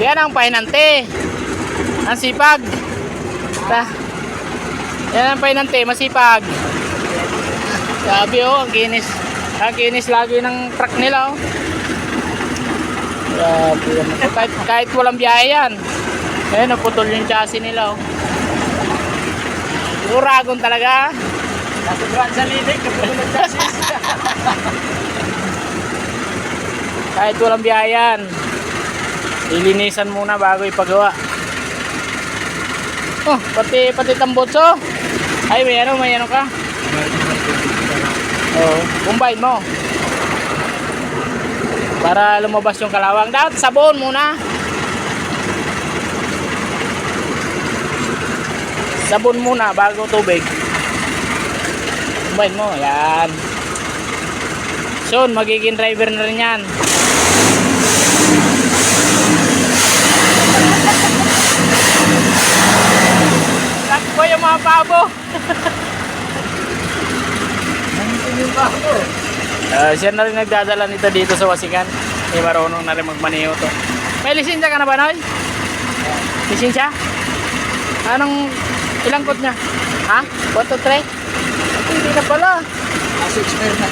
Yan ang pahinante. Ang sipag. Ta. Yan ang pahinante, masipag. Sabi oh, ang kinis. Ang kinis lagi ng truck nila oh. Grabe naman. Kahit, kahit walang biyahe yan. Ayun, naputol yung chassis nila oh. Uragon talaga. Nasubraan sa linig, kapag nagsasis. Kahit walang biyahe yan. Ilinisan muna bago ipagawa. Oh, pati pati tambotso. Ay, may ano, may ano ka? Oh, combine mo. Para lumabas yung kalawang. Dapat sabon muna. Sabon muna bago tubig. Combine mo, yan. Soon, magiging driver na rin yan. Takbo yung mga pabo. Nangitingin pa ako. Ah, siya na rin nagdadala nito dito sa Wasikan. Eh, marunong na rin magmaneho to. May lisensya ka na ba, Noy? Lisensya? Anong, ilang kot niya? Ha? 1, 2, 3? Hindi na pala. Kaso expire na.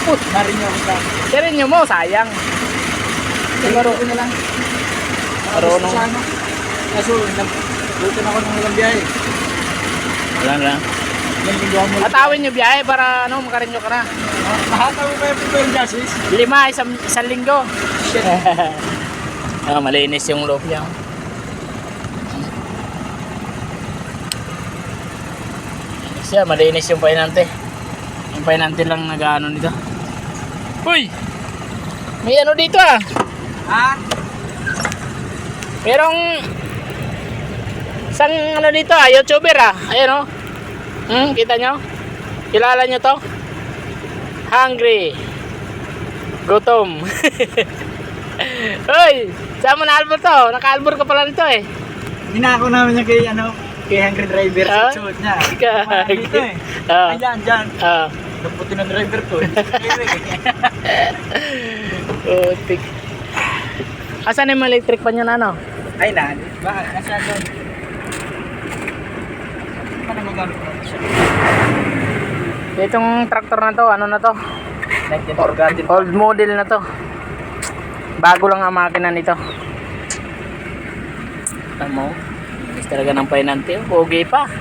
Put, Narinig ako sa Sirin nyo mo, sayang. Siguro ko na lang. Marunong. Kaso, buti na ako ng walang biyahe. Wala na. Atawin nyo biyahe para ano, makarinyo ka na. Mahata mo pa yung people justice. Lima, isang, isang linggo. Shit. ah, malinis yung loob niya. Siya, malinis yung painante. Yung painante lang nag-ano nito. Uy! May ano dito ah. Ha? Merong isang ano dito ah, YouTuber ah. Ayan oh. Hmm, kita nyo? Kilala nyo to? Hungry. Gutom. Uy! Saan mo na-albor to? Naka-albor ka pala nito eh. Ninako namin yung kay, ano, kay Hungry Driver sa suot niya. Ka- Mga dito eh. Ah. Ayan, dyan. Ah. Naputi ng driver ko. Putik. Asan yung electric pa nyo na ano? Ay, na. Bakit? Nasa doon. Paano magamit mo siya? Itong tractor na to, ano na to? 19 Old model na to. Bago lang ang makina nito. Tama mo? Gusto talaga ng painante. Okay pa.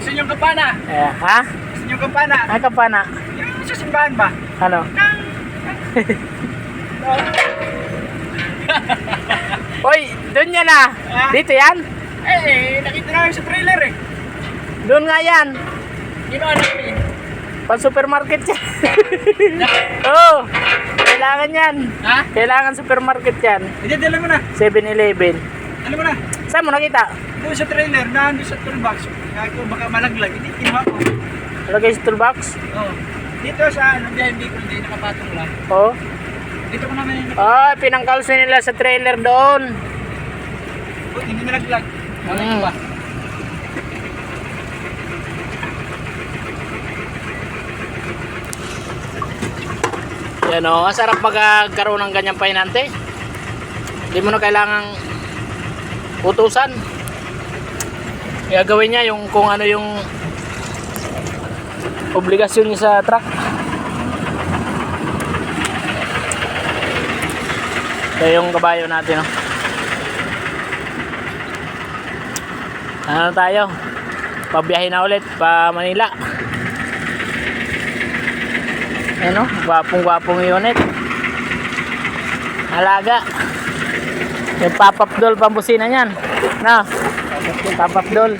Gusto niyong kapana? Eh, ha? Gusto niyong kapana? Ay ka pa na. Yung sa simbahan ba? Ano? Hoy, doon yan ah. Ah? Dito yan? Eh, eh, nakita namin sa trailer eh. Doon nga yan. Ginawa namin. Pang supermarket yan. Oo. Kailangan yan. Ha? Kailangan supermarket yan. Hindi, dala mo na. 7-Eleven. Dala mo na. Saan mo nakita? Doon sa trailer, nandun sa toolbox. Kaya baka malaglag. Hindi, kinuha ko. Lagay sa toolbox? Oo. Dito sa ano, BIB ko, hindi nakapatong lang. Oo. Dito ko naman yung Ah, pinangkalso nila sa trailer doon. Oh, hindi nalaglag. Ano Mm. ba? Yan o, ang sarap magkaroon ng ganyang pahinante. Hindi mo na kailangang utusan. Gagawin niya yung kung ano yung obligasyon niya sa truck. Ito yung kabayo natin. Oh. Ano tayo? Pabiyahe na ulit pa Manila. Ano? Gwapong gwapong unit. Alaga. Yung pop-up doll pambusina niyan. Na. Pop-up doll.